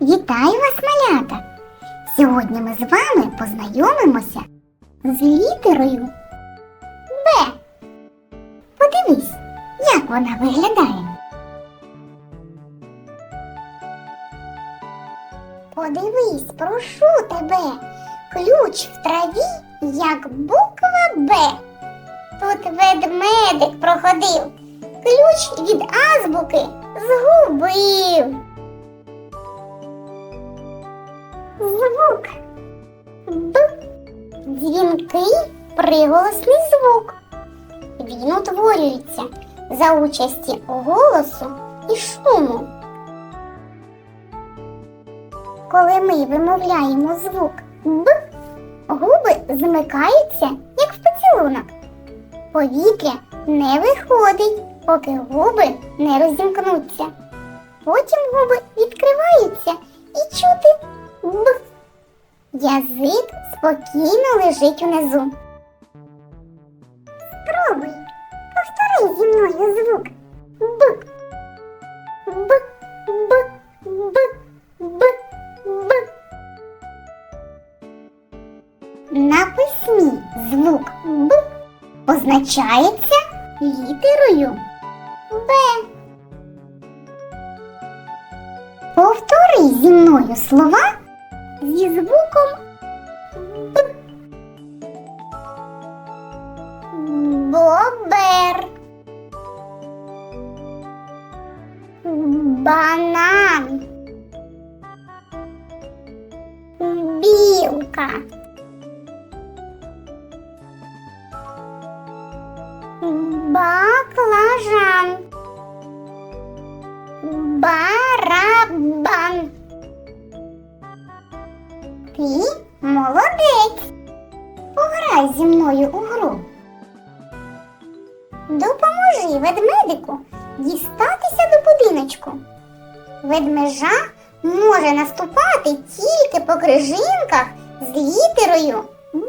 Вітаю вас, малята! Сьогодні ми з вами познайомимося з літерою Б. Подивись, як вона виглядає. Подивись, прошу тебе, ключ в траві, як буква Б. Тут ведмедик проходив, ключ від азбуки згубив. Звук Б. Дзвінкий приголосний звук. Він утворюється за участі голосу і шуму. Коли ми вимовляємо звук Б, губи змикаються, як в поцілунок. Повітря не виходить, поки губи не розімкнуться. Потім губи відкриваються і чути Б. Язик спокійно лежить унизу. Спробуй, повтори зі мною звук Б. Б. Б. Б. Б. Б. На письмі звук Б позначається літерою Б. Повтори зі мною слова зі звуком Б. Бобер. Банан. Білка. Баклажан. Барабан. Ти молодець. Пограй зі мною у гру. Допоможи ведмедику дістатися до будиночку. Ведмежа може наступати тільки по крижинках з літерою Б.